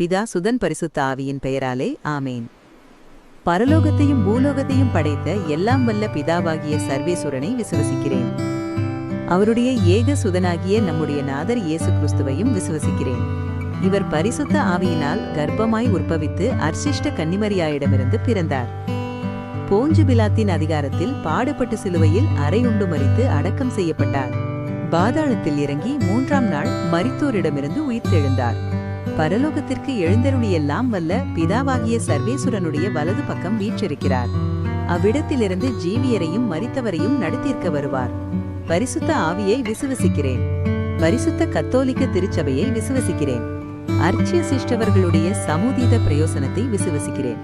பிதா சுதன் பரிசுத்த ஆவியின் பெயராலே ஆமேன். பரலோகத்தையும் பூலோகத்தையும் படைத்த எல்லாம் வல்ல பிதாவாகிய சர்வேசுரனை விசுவசிக்கிறேன். அவருடைய ஏக சுதனாகிய நம்முடைய நாதர் இயேசு கிறிஸ்துவையும் விசுவசிக்கிறேன். இவர் பரிசுத்த ஆவியினால் கர்ப்பமாய் உற்பவித்து அர்சிஷ்ட கன்னிமரியாயிடமிருந்து பிறந்தார். போஞ்சு பிலாத்தின் அதிகாரத்தில் பாடுபட்டு சிலுவையில் அறையுண்டு மறித்து அடக்கம் செய்யப்பட்டார். பாதாளத்தில் இறங்கி மூன்றாம் நாள் மரித்தோரிடமிருந்து உயிர்த்தெழுந்தார். பரலோகத்திற்கு எழுந்தருளியெல்லாம் வல்ல பிதாவாகிய சர்வேசுரனுடைய வலது பக்கம் வீற்றிருக்கிறார். அவ்விடத்திலிருந்து ஜீவியரையும் மரித்தவரையும் நடத்தியிருக்க வருவார். பரிசுத்த ஆவியை விசுவசிக்கிறேன். பரிசுத்த கத்தோலிக்க திருச்சபையை விசுவசிக்கிறேன். அர்ச்சிய சிஷ்டவர்களுடைய சமூதீத பிரயோசனத்தை விசுவசிக்கிறேன்.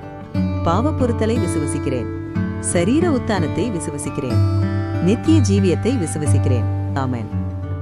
பாவ பொருத்தலை விசுவசிக்கிறேன். சரீர உத்தானத்தை விசுவசிக்கிறேன். நித்திய ஜீவியத்தை விசுவசிக்கிறேன். ஆமேன்.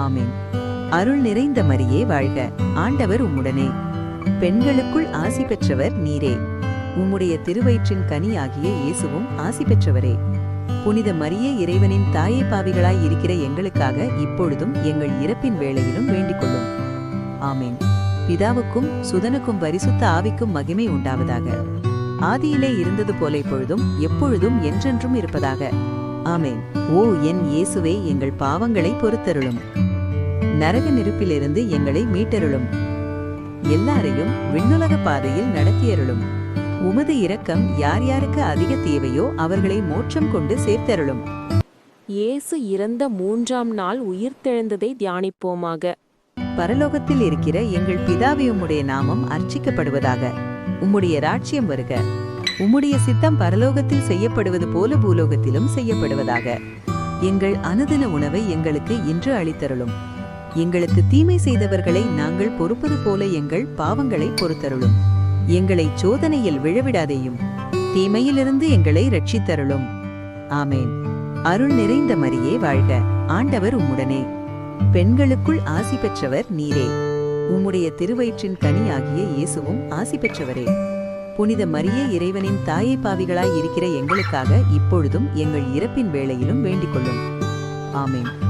ஆமேன். அருள் நிறைந்த மரியே வாழ்க. ஆண்டவர் உம்முடனே. பெண்களுக்குள் ஆசி பெற்றவர் நீரே. உம்முடைய திருவயிற்றின் கனியாகிய இயேசுவும் ஆசி பெற்றவரே. புனித மரியே இறைவனின் தாயை பாவிகளாய் இருக்கிற எங்களுக்காக இப்பொழுதும் எங்கள் இறப்பின் வேளையிலும் வேண்டிக் கொள்ளும். ஆமேன். பிதாவுக்கும் சுதனுக்கும் பரிசுத்த ஆவிக்கும் மகிமை உண்டாவதாக. ஆதியிலே இருந்தது போல இப்பொழுதும் எப்பொழுதும் என்றென்றும் இருப்பதாக. ஆமேன். ஓ என் இயேசுவே எங்கள் பாவங்களை பொறுத்தருளும். நரக நெருப்பிலிருந்து எங்களை மீட்டருளும். எல்லாரையும் விண்ணுலக பாதையில் நடத்தியருளும். உமது இரக்கம் யார் யாருக்கு அதிக தேவையோ அவர்களை மோட்சம் கொண்டு சேர்த்தருளும். இயேசு இறந்த மூன்றாம் நாள் உயிர்த்தெழுந்ததை தியானிப்போமாக. பரலோகத்தில் இருக்கிற எங்கள் பிதாவே உம்முடைய நாமம் அர்ச்சிக்கப்படுவதாக. உம்முடைய ராட்சியம் வருக. உம்முடைய சித்தம் பரலோகத்தில் செய்யப்படுவது போல பூலோகத்திலும் செய்யப்படுவதாக. எங்கள் அனுதின உணவை எங்களுக்கு இன்று அளித்தருளும். எங்களுக்கு தீமை செய்தவர்களை நாங்கள் பொறுப்பது போல எங்கள் பாவங்களை பொறுத்தருளும். எங்களை சோதனையில் விழவிடாதேயும் தீமையிலிருந்து எங்களை ரட்சித்தருளும் ஆமேன். அருள் நிறைந்த மரியே வாழ்க. ஆண்டவர் உம்முடனே. பெண்களுக்குள் ஆசி பெற்றவர் நீரே. உம்முடைய திருவயிற்றின் கனியாகிய இயேசுவும் ஆசி பெற்றவரே. புனித மரியே இறைவனின் தாயை பாவிகளாய் இருக்கிற எங்களுக்காக இப்பொழுதும் எங்கள் இறப்பின் வேளையிலும் வேண்டிக் கொள்ளும் ஆமேன்.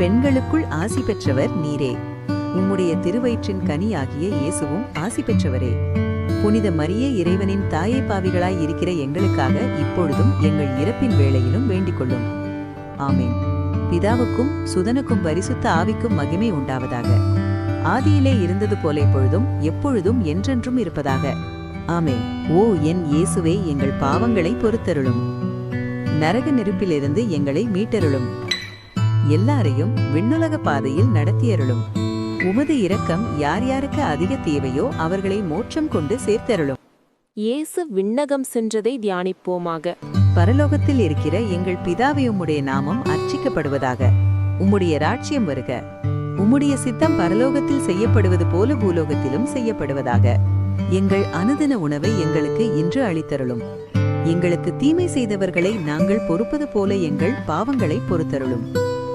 பெண்களுக்குள் ஆசி பெற்றவர் நீரே. உம்முடைய திருவயிற்றின் கனியாகிய இயேசுவும் ஆசி பெற்றவரே. புனித மரியே இறைவனின் தாயை பாவிகளாய் இருக்கிற எங்களுக்காக இப்பொழுதும் எங்கள் இறப்பின் வேளையிலும் வேண்டிக் கொள்ளும். ஆமேன். பிதாவுக்கும் சுதனுக்கும் பரிசுத்த ஆவிக்கும் மகிமை உண்டாவதாக. ஆதியிலே இருந்தது போல இப்பொழுதும் எப்பொழுதும் என்றென்றும் இருப்பதாக. ஆமேன். ஓ என் இயேசுவே எங்கள் பாவங்களை பொறுத்தருளும். நரக நெருப்பிலிருந்து எங்களை மீட்டருளும். எல்லாரையும் விண்ணுலக பாதையில் நடத்தியருளும். உமது இரக்கம் யார் யாருக்கு அதிக தேவையோ அவர்களை மோட்சம் கொண்டு சேர்த்தருளும். இயேசு விண்ணகம் சென்றதை தியானிப்போமாக. பரலோகத்தில் இருக்கிற எங்கள் பிதாவை உம்முடைய நாமம் அர்ச்சிக்கப்படுவதாக. உம்முடைய ராட்சியம் வருக. உம்முடைய சித்தம் பரலோகத்தில் செய்யப்படுவது போல பூலோகத்திலும் செய்யப்படுவதாக. எங்கள் அனுதின உணவை எங்களுக்கு இன்று அளித்தருளும். எங்களுக்கு தீமை செய்தவர்களை நாங்கள் பொறுப்பது போல எங்கள் பாவங்களை பொறுத்தருளும்.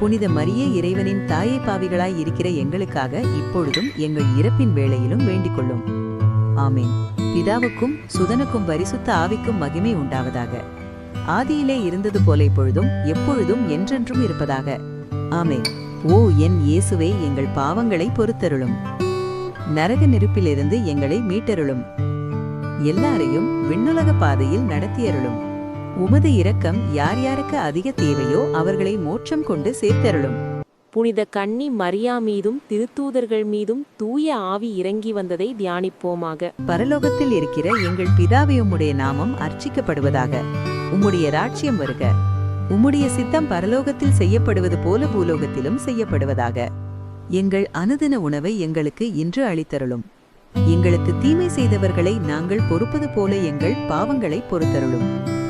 புனித மரியே இறைவனின் தாயை பாவிகளாய் இருக்கிற எங்களுக்காக இப்பொழுதும் எங்கள் இறப்பின் வேளையிலும் வேண்டிக் கொள்ளும். ஆமேன். பிதாவுக்கும் சுதனுக்கும் பரிசுத்த ஆவிக்கும் மகிமை உண்டாவதாக. ஆதியிலே இருந்தது போல இப்பொழுதும் எப்பொழுதும் என்றென்றும் இருப்பதாக. ஆமேன். ஓ என் இயேசுவே எங்கள் பாவங்களை பொறுத்தருளும். நரக நெருப்பிலிருந்து எங்களை மீட்டருளும். எல்லாரையும் விண்ணுலக பாதையில் நடத்தியருளும். உமது இரக்கம் யார் யாருக்கு அதிக தேவையோ அவர்களை மோட்சம் கொண்டு சேர்த்தருளும். புனித கன்னி மரியா மீதும் திருத்தூதர்கள் மீதும் தூய ஆவி இறங்கி வந்ததை தியானிப்போமாக. பரலோகத்தில் இருக்கிற எங்கள் பிதாவே உம்முடைய நாமம் அர்ச்சிக்கப்படுவதாக. உம்முடைய ராட்சியம் வருக. உம்முடைய சித்தம் பரலோகத்தில் செய்யப்படுவது போல பூலோகத்திலும் செய்யப்படுவதாக. எங்கள் அனுதின உணவை எங்களுக்கு இன்று அளித்தருளும். எங்களுக்கு தீமை செய்தவர்களை நாங்கள் பொறுப்பது போல எங்கள் பாவங்களை பொறுத்தருளும்.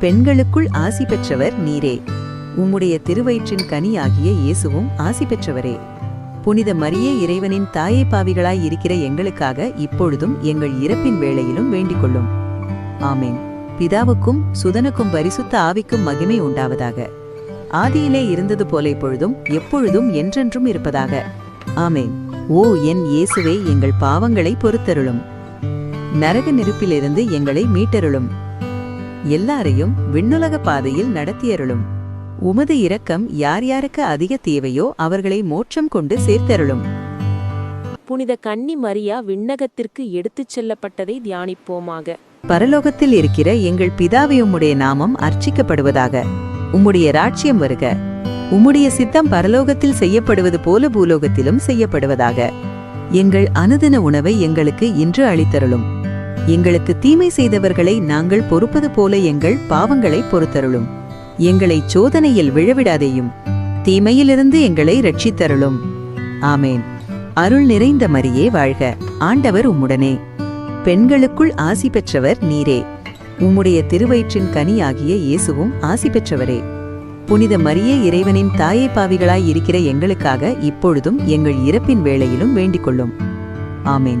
பெண்களுக்குள் ஆசி பெற்றவர் நீரே. உம்முடைய திருவயிற்றின் கனியாகிய இயேசுவும் ஆசி பெற்றவரே. புனித மரியே இறைவனின் தாயை பாவிகளாய் இருக்கிற எங்களுக்காக இப்பொழுதும் எங்கள் இறப்பின் வேளையிலும் வேண்டிக் கொள்ளும். ஆமேன். பிதாவுக்கும் சுதனுக்கும் பரிசுத்த ஆவிக்கும் மகிமை உண்டாவதாக. ஆதியிலே இருந்தது போல இப்பொழுதும் எப்பொழுதும் என்றென்றும் இருப்பதாக. ஆமேன். ஓ என் இயேசுவே எங்கள் பாவங்களை பொறுத்தருளும். நரக நெருப்பிலிருந்து எங்களை மீட்டருளும். எல்லாரையும் விண்ணுலக பாதையில் நடத்தியருளும். உமது இரக்கம் யார் யாருக்கு அதிக தேவையோ அவர்களை மோட்சம் கொண்டு சேர்த்தருளும். புனித கன்னி மரியா விண்ணகத்திற்கு எடுத்துச் செல்லப்பட்டதை தியானிப்போமாக. பரலோகத்தில் இருக்கிற எங்கள் பிதாவே உம்முடைய நாமம் அர்ச்சிக்கப்படுவதாக. உம்முடைய ராட்சியம் வருக. உம்முடைய சித்தம் பரலோகத்தில் செய்யப்படுவது போல பூலோகத்திலும் செய்யப்படுவதாக. எங்கள் அனுதின உணவை எங்களுக்கு இன்று அளித்தருளும். எங்களுக்கு தீமை செய்தவர்களை நாங்கள் பொறுப்பது போல எங்கள் பாவங்களை பொறுத்தருளும். எங்களை சோதனையில் விழவிடாதேயும் தீமையிலிருந்து எங்களை ரட்சித்தருளும் ஆமேன். அருள் நிறைந்த மரியே வாழ்க. ஆண்டவர் உம்முடனே. பெண்களுக்குள் ஆசி பெற்றவர் நீரே. உம்முடைய திருவயிற்றின் கனியாகிய இயேசுவும் ஆசி பெற்றவரே. புனித மரியே இறைவனின் தாயை பாவிகளாய் இருக்கிற எங்களுக்காக இப்பொழுதும் எங்கள் இறப்பின் வேளையிலும் வேண்டிக் கொள்ளும் ஆமேன்.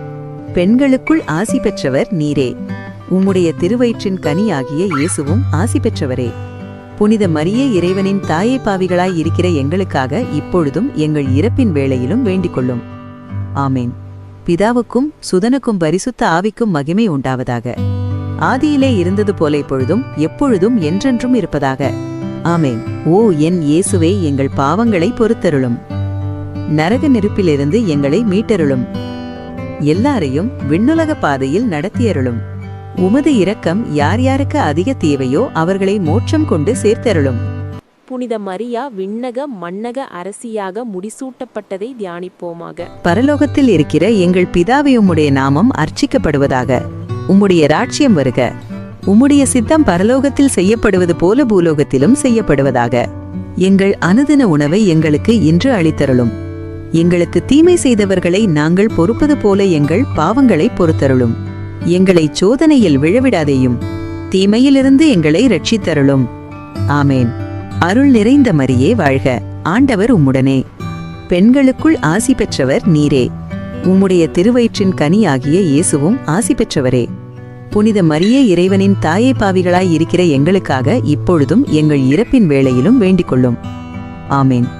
பெண்களுக்குள் ஆசி பெற்றவர் நீரே. உம்முடைய திருவயிற்றின் கனியாகிய இயேசுவும் ஆசி பெற்றவரே. புனித மரியே இறைவனின் தாயை பாவிகளாய் இருக்கிற எங்களுக்காக இப்பொழுதும் எங்கள் இறப்பின் வேளையிலும் வேண்டிக் கொள்ளும் ஆமேன். பிதாவுக்கும் சுதனுக்கும் பரிசுத்த ஆவிக்கும் மகிமை உண்டாவதாக. ஆதியிலே இருந்தது போல இப்பொழுதும் எப்பொழுதும் என்றென்றும் இருப்பதாக. ஆமேன். ஓ என் இயேசுவே எங்கள் பாவங்களை பொறுத்தருளும். நரக நெருப்பிலிருந்து எங்களை மீட்டருளும். எல்லாரையும் விண்ணுலக பாதையில் நடத்தியருளும். உமது இரக்கம் யார் யாருக்கு அதிக தேவையோ அவர்களை மோட்சம் கொண்டு சேர்த்தருளும். புனித மரியா விண்ணக மண்ணக அரசியாக முடிசூட்டப்பட்டதை தியானிப்போமாக. பரலோகத்தில் இருக்கிற எங்கள் பிதாவே உம்முடைய நாமம் அர்ச்சிக்கப்படுவதாக. உம்முடைய ராட்சியம் வருக. உம்முடைய சித்தம் பரலோகத்தில் செய்யப்படுவது போல பூலோகத்திலும் செய்யப்படுவதாக. எங்கள் அனுதின உணவை எங்களுக்கு இன்று அளித்தருளும். எங்களுக்கு தீமை செய்தவர்களை நாங்கள் பொறுப்பது போல எங்கள் பாவங்களை பொறுத்தருளும். எங்களை சோதனையில் விழவிடாதேயும் தீமையிலிருந்து எங்களை ரட்சித்தருளும் ஆமேன். அருள் நிறைந்த மரியே வாழ்க. ஆண்டவர் உம்முடனே. பெண்களுக்குள் ஆசி பெற்றவர் நீரே. உம்முடைய திருவயிற்றின் கனியாகிய இயேசுவும் ஆசி பெற்றவரே. புனித மரியே இறைவனின் தாயை பாவிகளாய் இருக்கிற எங்களுக்காக இப்பொழுதும் எங்கள் இறப்பின் வேளையிலும் வேண்டிக் கொள்ளும் ஆமேன்.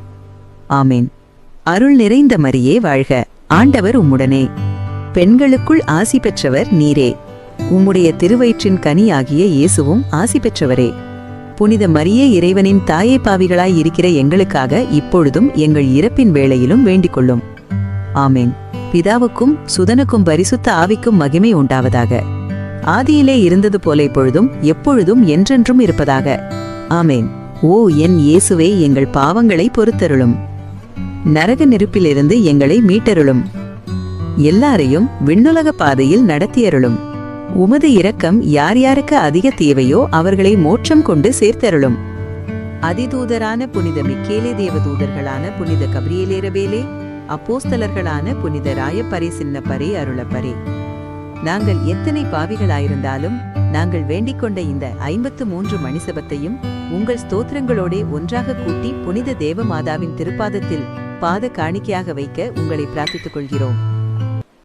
ஆமேன். அருள் நிறைந்த மரியே வாழ்க. ஆண்டவர் உம்முடனே. பெண்களுக்குள் ஆசி பெற்றவர் நீரே. உம்முடைய திருவயிற்றின் கனியாகிய இயேசுவும் ஆசி பெற்றவரே. புனித மரியே இறைவனின் தாயே பாவிகளாய் இருக்கிற எங்களுக்காக இப்பொழுதும் எங்கள் இறப்பின் வேளையிலும் வேண்டிக் கொள்ளும் ஆமேன். பிதாவுக்கும் சுதனுக்கும் பரிசுத்த ஆவிக்கும் மகிமை உண்டாவதாக. ஆதியிலே இருந்தது போல இப்பொழுதும் எப்பொழுதும் என்றென்றும் இருப்பதாக. ஆமேன். ஓ என் இயேசுவே எங்கள் பாவங்களை பொறுத்தருளும். நரக நெருப்பிலிருந்து எங்களை மீட்டருளும். எல்லாரையும் விண்ணுலக பாதையில் நடத்தியருளும். உமது இரக்கம் யார் யாருக்கு அதிக தேவையோ அவர்களை மோட்சம் கொண்டு சேர்த்தருளும். அதிதூதரான புனித மிக்கேலே தேவதூதர்களான புனித கபிரியலேரவேலே அப்போஸ்தலர்களான புனித ராயப்பரே சின்னப்பரே அருளப்பரே. நாங்கள் எத்தனை பாவிகளாயிருந்தாலும் நாங்கள் வேண்டிக் கொண்ட இந்த ஐம்பத்து மூன்று மணிசபத்தையும் உங்கள் ஸ்தோத்திரங்களோடே ஒன்றாக கூட்டி புனித தேவமாதாவின் திருப்பாதத்தில் பாத காணிக்கையாக வைக்க உங்களை பிரார்த்தித்துக் கொள்கிறோம்